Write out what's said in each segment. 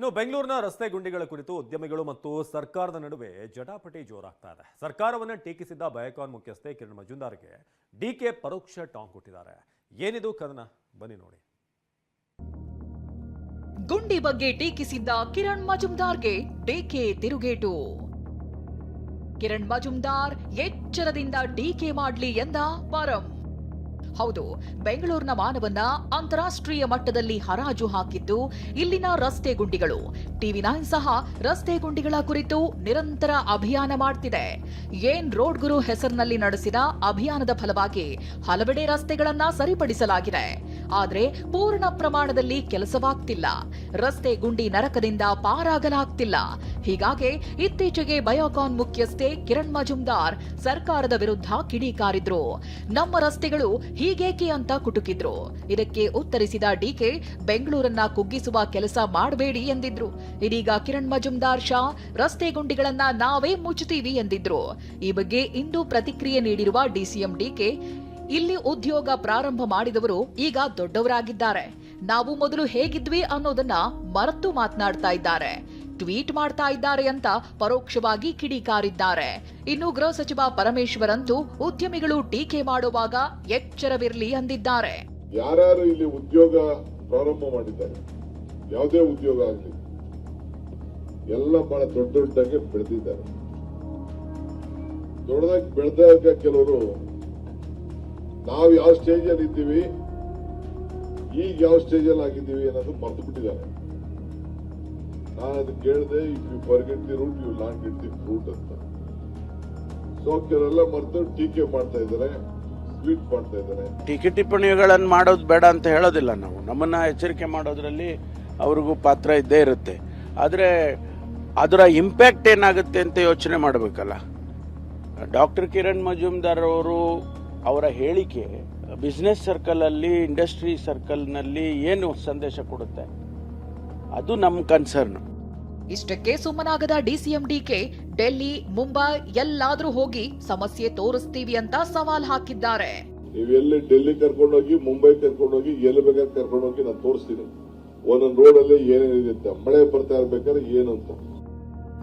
ಇನ್ನು ಬೆಂಗಳೂರಿನ ರಸ್ತೆ ಗುಂಡಿಗಳ ಕುರಿತು ಉದ್ಯಮಿಗಳು ಮತ್ತು ಸರ್ಕಾರದ ನಡುವೆ ಜಟಾಪಟಿ ಜೋರಾಗ್ತಾ ಇದೆ. ಸರ್ಕಾರವನ್ನು ಟೀಕಿಸಿದ್ದ ಬಯಕಾನ್ ಮುಖ್ಯಸ್ಥೆ ಕಿರಣ್ ಮಜುಂದಾರ್ಗೆ ಡಿಕೆ ಪರೋಕ್ಷ ಟಾಂಗ್ ಕೊಟ್ಟಿದ್ದಾರೆ. ಏನಿದು ಕದನ? ಬನ್ನಿ ನೋಡಿ. ಗುಂಡಿ ಬಗ್ಗೆ ಟೀಕಿಸಿದ್ದ ಕಿರಣ್ ಮಜುಮ್ದಾರ್ಗೆ ಡಿಕೆ ತಿರುಗೇಟು. ಕಿರಣ್ ಮಜುಮ್ದಾರ್ ಎಚ್ಚರದಿಂದ ಡಿಕೆ ಮಾಡ್ಲಿ ಎಂದ ಪರಂ ಹೌದು, ಬೆಂಗಳೂರಿನ ಮಾನವನ್ನ ಅಂತಾರಾಷ್ಟ್ರೀಯ ಮಟ್ಟದಲ್ಲಿ ಹರಾಜು ಹಾಕಿದ್ದು ಇಲ್ಲಿನ ರಸ್ತೆ ಗುಂಡಿಗಳು. ಟಿವಿ ನೈನ್ ಸಹ ರಸ್ತೆ ಗುಂಡಿಗಳ ಕುರಿತು ನಿರಂತರ ಅಭಿಯಾನ ಮಾಡ್ತಿದೆ. ಏನ್ ರೋಡ್ ಗುರು ಹೆಸರಿನಲ್ಲಿ ನಡೆಸಿದ ಅಭಿಯಾನದ ಫಲವಾಗಿ ಹಲವೆಡೆ ರಸ್ತೆಗಳನ್ನ ಸರಿಪಡಿಸಲಾಗಿದೆ. ಆದ್ರೆ ಪೂರ್ಣ ಪ್ರಮಾಣದಲ್ಲಿ ಕೆಲಸವಾಗ್ತಿಲ್ಲ. ರಸ್ತೆ ಗುಂಡಿ ನರಕದಿಂದ ಪಾರಾಗಲಾಗ್ತಿಲ್ಲ. ಹೀಗಾಗಿ ಇತ್ತೀಚೆಗೆ ಬಯೋಕಾನ್ ಮುಖ್ಯಸ್ಥೆ ಕಿರಣ್ ಮಜುಮ್ದಾರ್ ಸರ್ಕಾರದ ವಿರುದ್ಧ ಕಿಡಿಕಾರಿದ್ರು ನಮ್ಮ ರಸ್ತೆಗಳು ಹೀಗೇಕೆ ಅಂತ ಕುಟುಕಿದ್ರು. ಇದಕ್ಕೆ ಉತ್ತರಿಸಿದ ಡಿಕೆ, ಬೆಂಗಳೂರನ್ನ ಕುಗ್ಗಿಸುವ ಕೆಲಸ ಮಾಡಬೇಡಿ ಎಂದಿದ್ರು. ಇದೀಗ ಕಿರಣ್ ಮಜುಮ್ದಾರ್ ಶಾ ರಸ್ತೆ ಗುಂಡಿಗಳನ್ನ ನಾವೇ ಮುಚ್ಚುತ್ತೀವಿ ಎಂದಿದ್ರು. ಈ ಬಗ್ಗೆ ಇಂದು ಪ್ರತಿಕ್ರಿಯೆ ನೀಡಿರುವ ಡಿಸಿಎಂ ಡಿಕೆ ಇಲ್ಲಿ ಉದ್ಯೋಗ ಪ್ರಾರಂಭ ಮಾಡಿದವರು ಈಗ ದೊಡ್ಡವರಾಗಿದ್ದಾರೆ. ನಾವು ಮೊದಲು ಹೇಗಿದ್ವಿ ಅನ್ನೋದನ್ನ ಮರೆತು ಮಾತನಾಡ್ತಾ ಇದ್ದಾರೆ. ಟ್ವೀಟ್ ಮಾಡ್ತಾ ಇದ್ದಾರೆ ಅಂತ ಪರೋಕ್ಷವಾಗಿ ಕಿಡಿಕಾರಿದ್ದಾರೆ. ಇನ್ನು ಗೃಹ ಸಚಿವ ಪರಮೇಶ್ವರ್ ಅಂತೂ ಉದ್ಯಮಿಗಳು ಟೀಕೆ ಮಾಡುವಾಗ ಎಚ್ಚರವಿರಲಿ ಅಂದಿದ್ದಾರೆ. ಯಾರು ಇಲ್ಲಿ ಉದ್ಯೋಗ ಪ್ರಾರಂಭ ಮಾಡಿದ್ದಾರೆ? ಯಾವುದೇ ಉದ್ಯೋಗ ಆಗಲಿ. ಎಲ್ಲ ಬಹಳ ದೊಡ್ಡ ದೊಡ್ಡದಾಗಿ ಬೆಳೆದಿದ್ದಾರೆ. ದೊಡ್ಡದಾಗಿ ಬೆಳೆದಾಗ ಕೆಲವರು ನಾವು ಯಾವ ಸ್ಟೇಜ್ ಅಲ್ಲಿ ಇದ್ದೀವಿ, ಈಗ ಯಾವ ಸ್ಟೇಜ್ ಅಲ್ಲಿ ಆಗಿದ್ದೀವಿ ಅನ್ನೋದು ಮರ್ತು ಬಿಟ್ಟಿದ್ದಾರೆ. ನಾನು ಅದಕ್ಕೆ ಕೇಳಿದೆ if you forget the root you not get the fruit ಅಂತ. ಸೊ ಕೆಲವೆಲ್ಲ ಮರೆತು ಟೀಕೆ ಮಾಡ್ತಾ ಇದ್ದಾರೆ ಟ್ವೀಟ್ ಮಾಡ್ತಾ ಇದ್ದಾರೆ. ಟೀಕೆ ಟಿಪ್ಪಣಿಗಳನ್ನು ಮಾಡೋದು ಬೇಡ ಅಂತ ಹೇಳೋದಿಲ್ಲ ನಾವು. ನಮ್ಮನ್ನ ಎಚ್ಚರಿಕೆ ಮಾಡೋದ್ರಲ್ಲಿ ಅವ್ರಿಗೂ ಪಾತ್ರ ಇದ್ದೇ ಇರುತ್ತೆ. ಆದರೆ, ಅದರ ಇಂಪ್ಯಾಕ್ಟ್ ಏನಾಗುತ್ತೆ ಅಂತ ಯೋಚನೆ ಮಾಡಬೇಕಲ್ಲ. ಡಾಕ್ಟರ್ ಕಿರಣ್ ಮಜುಮ್ದಾರ್ ಅವರು ಅವರ ಹೇಳಿಕೆ ಬಿಸ್ನೆಸ್ ಸರ್ಕಲಲ್ಲಿ ಇಂಡಸ್ಟ್ರಿ ಸರ್ಕಲ್ನಲ್ಲಿ ಏನು ಸಂದೇಶ ಕೊಡುತ್ತೆ? ಅದು ನಮ್ಮ ಕನ್ಸರ್ನ್ ಇಷ್ಟಕ್ಕೆ ಸುಮ್ಮನಾಗದ ಡಿಸಿಎಂ ಡಿಕೆ ಡೆಲ್ಲಿ ಮುಂಬೈ ಎಲ್ಲಾದ್ರೂ ಹೋಗಿ ಸಮಸ್ಯೆ ತೋರಿಸ್ತೀವಿ ಅಂತ ಸವಾಲ್ ಹಾಕಿದ್ದಾರೆ. ನೀವು ಎಲ್ಲಿ ಡೆಲ್ಲಿ ಕರ್ಕೊಂಡೋಗಿ ಮುಂಬೈ ಕರ್ಕೊಂಡೋಗಿ ಎಲ್ಲಿ ಬೇಕಾದ್ರೆ ಕರ್ಕೊಂಡೋಗಿ ನಾನು ತೋರಿಸ್ತೀನಿ. ಒಂದೊಂದು ರೋಡಲ್ಲಿ ಏನೇನಿದೆ ಅಂತ ಮಳೆ ಬರ್ತಾ ಇರ್ಬೇಕಾದ್ರೆ ಏನು ಅಂತ.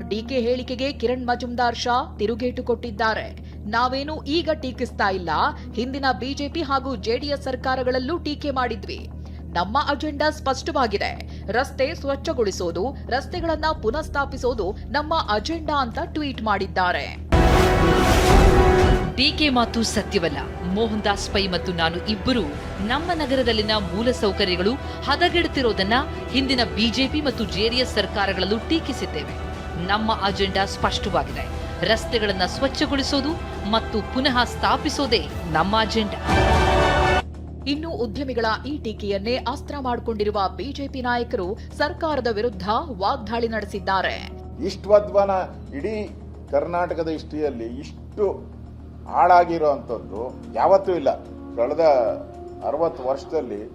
ಡಿಕೆ ಹೇಳಿಕೆಗೆ ಕಿರಣ್ ಮಜುಮ್ದಾರ್ ಶಾ ತಿರುಗೇಟು ಕೊಟ್ಟಿದ್ದಾರೆ. ನಾವೇನು ಈಗ ಟೀಕಿಸ್ತಾ ಇಲ್ಲ. ಹಿಂದಿನ ಬಿಜೆಪಿ ಹಾಗೂ ಜೆಡಿಎಸ್ ಸರ್ಕಾರಗಳಲ್ಲೂ ಟೀಕೆ ಮಾಡಿದ್ವಿ. ನಮ್ಮ ಅಜೆಂಡಾ ಸ್ಪಷ್ಟವಾಗಿದೆ. ರಸ್ತೆ ಸ್ವಚ್ಛಗೊಳಿಸೋದು, ರಸ್ತೆಗಳನ್ನ ಪುನಃಸ್ಥಾಪಿಸೋದು ನಮ್ಮ ಅಜೆಂಡಾ ಅಂತ ಟ್ವೀಟ್ ಮಾಡಿದ್ದಾರೆ. ಡಿಕೆ ಮಾತು ಸತ್ಯವಲ್ಲ. ಮೋಹನ್ ದಾಸ್ ಪೈ ಮತ್ತು ನಾನು ಇಬ್ಬರು ನಮ್ಮ ನಗರದಲ್ಲಿನ ಮೂಲಸೌಕರ್ಯಗಳು ಹದಗೆಡುತ್ತಿರೋದನ್ನ ಹಿಂದಿನ ಬಿಜೆಪಿ ಮತ್ತು ಜೆಡಿಎಸ್ ಸರ್ಕಾರಗಳಲ್ಲೂ ಟೀಕಿಸಿದ್ದೇವೆ. ನಮ್ಮ ಅಜೆಂಡಾ ಸ್ಪಷ್ಟವಾಗಿದೆ. ರಸ್ತೆಗಳನ್ನು ಸ್ವಚ್ಛಗೊಳಿಸೋದು ಮತ್ತು ಪುನಃ ಸ್ಥಾಪಿಸೋದೇ ನಮ್ಮ ಅಜೆಂಡಾ. ಇನ್ನು ಉದ್ಯಮಿಗಳ ಈ ಟೀಕೆಯನ್ನೇ ಅಸ್ತ್ರ ಮಾಡಿಕೊಂಡಿರುವ ಬಿಜೆಪಿ ನಾಯಕರು ಸರ್ಕಾರದ ವಿರುದ್ಧ ವಾಗ್ದಾಳಿ ನಡೆಸಿದ್ದಾರೆ. ಇಷ್ಟವದ್ವನ ಇಡೀ ಕರ್ನಾಟಕದ ಹಿಸ್ಟ್ರಿಯಲ್ಲಿ ಇಷ್ಟು ಹಾಳಾಗಿರೋ ಅಂಥದ್ದು ಯಾವತ್ತೂ ಇಲ್ಲ. ಕಳೆದ ಅರವತ್ತು ವರ್ಷದಲ್ಲಿ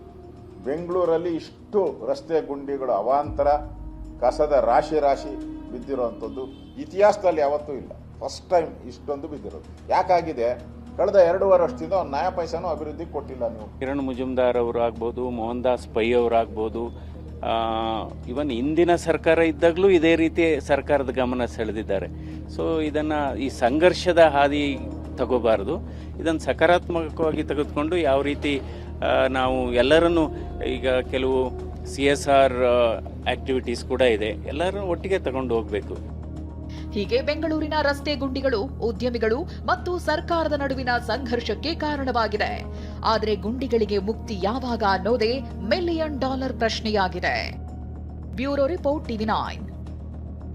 ಬೆಂಗಳೂರಲ್ಲಿ ಇಷ್ಟು ರಸ್ತೆ ಗುಂಡಿಗಳು, ಅವಾಂತರ, ಕಸದ ರಾಶಿ ರಾಶಿ ಬಿದ್ದಿರೋ ಅಂಥದ್ದು ಇತಿಹಾಸದಲ್ಲಿ ಯಾವತ್ತೂ ಇಲ್ಲ. ಫಸ್ಟ್ ಟೈಮ್ ಇಷ್ಟೊಂದು ಬಿದ್ದಿರೋದು. ಯಾಕಾಗಿದೆ? ಕಳೆದ ಎರಡೂವರೆ ವರ್ಷದಿಂದ ನ್ಯಾಯ ಪೈಸಾನು ಅಭಿವೃದ್ಧಿ ಕೊಟ್ಟಿಲ್ಲ ನೀವು. ಕಿರಣ್ ಮುಜುಮ್ದಾರ್ ಅವರು ಆಗ್ಬೋದು ಮೋಹನ್ ದಾಸ್ ಪೈ ಅವರಾಗ್ಬೋದು ಇವನ್ ಹಿಂದಿನ ಸರ್ಕಾರ ಇದ್ದಾಗಲೂ ಇದೇ ರೀತಿ ಸರ್ಕಾರದ ಗಮನ ಸೆಳೆದಿದ್ದಾರೆ. ಸೊ ಇದನ್ನು ಈ ಸಂಘರ್ಷದ ಹಾದಿ ತಗೋಬಾರ್ದು. ಇದನ್ನು ಸಕಾರಾತ್ಮಕವಾಗಿ ತೆಗೆದುಕೊಂಡು ಯಾವ ರೀತಿ ನಾವು ಎಲ್ಲರನ್ನು ಈಗ ಕೆಲವು ಸಿ ಎಸ್ ಆರ್ ಆಕ್ಟಿವಿಟೀಸ್ ಕೂಡ ಇದೆ. ಎಲ್ಲರೂ ಒಟ್ಟಿಗೆ ತಗೊಂಡು ಹೋಗಬೇಕು. ಹೀಗೆ ಬೆಂಗಳೂರಿನ ರಸ್ತೆ ಗುಂಡಿಗಳು, ಉದ್ಯಮಿಗಳು ಮತ್ತು ಸರ್ಕಾರದ ನಡುವಿನ ಸಂಘರ್ಷಕ್ಕೆ ಕಾರಣವಾಗಿದೆ. ಆದರೆ ಗುಂಡಿಗಳಿಗೆ ಮುಕ್ತಿ ಯಾವಾಗ ಅನ್ನೋದೇ ಮಿಲಿಯನ್ ಡಾಲರ್ ಪ್ರಶ್ನೆಯಾಗಿದೆ. Bureau report TV nine.